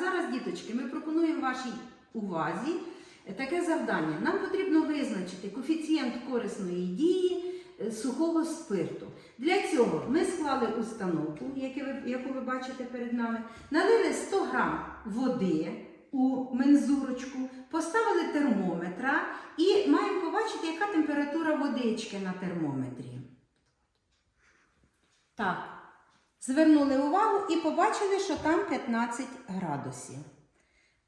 зараз, діточки, ми пропонуємо вашій увазі таке завдання. Нам потрібно визначити коефіцієнт корисної дії е, сухого спирту. Для цього ми склали установку, яку ви, яку ви бачите перед нами, налили 100 грам води у мензурочку, поставили термометра і маємо побачити, яка температура водички на термометрі. Так, звернули увагу і побачили, що там 15 градусів.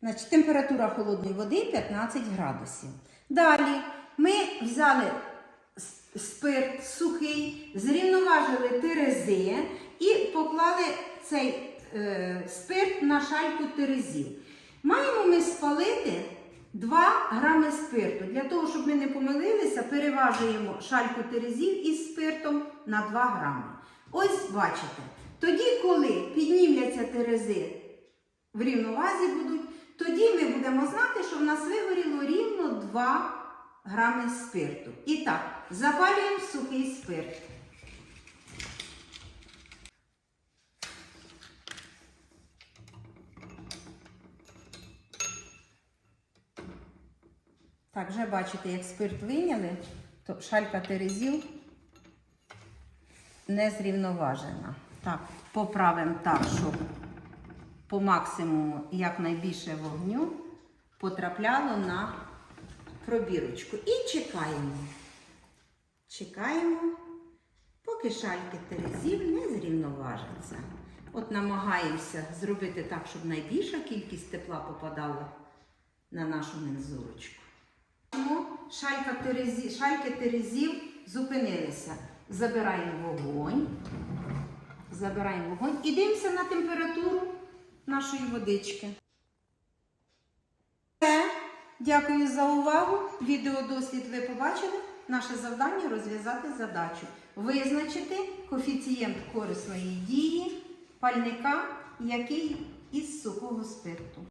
Значить, температура холодної води 15 градусів. Далі ми взяли спирт сухий, зрівноважили терези і поклали цей е, спирт на шальку терезів. Маємо ми спалити 2 грами спирту. Для того, щоб ми не помилилися, переважуємо шальку терезів із спиртом на 2 грами. Ось бачите. Тоді, коли піднімляться терези в рівновазі будуть, тоді ми будемо знати, що в нас вигоріло рівно 2 грами спирту. І так, запалюємо сухий спирт. Так, вже бачите, як спирт вийняли, то шалька терезів не зрівноважена. Так, поправимо так, щоб по максимуму якнайбільше вогню потрапляло на пробірочку. І чекаємо. Чекаємо, поки шальки терезів не зрівноважаться. От намагаємося зробити так, щоб найбільша кількість тепла попадала на нашу мензурочку. Тому терезі, шальки терезів зупинилися. Забираємо вогонь. Забираємо вогонь і дивимося на температуру нашої водички. Дякую за увагу. Відеодослід ви побачили. Наше завдання розв'язати задачу. Визначити коефіцієнт корисної дії пальника, який із сухого спирту.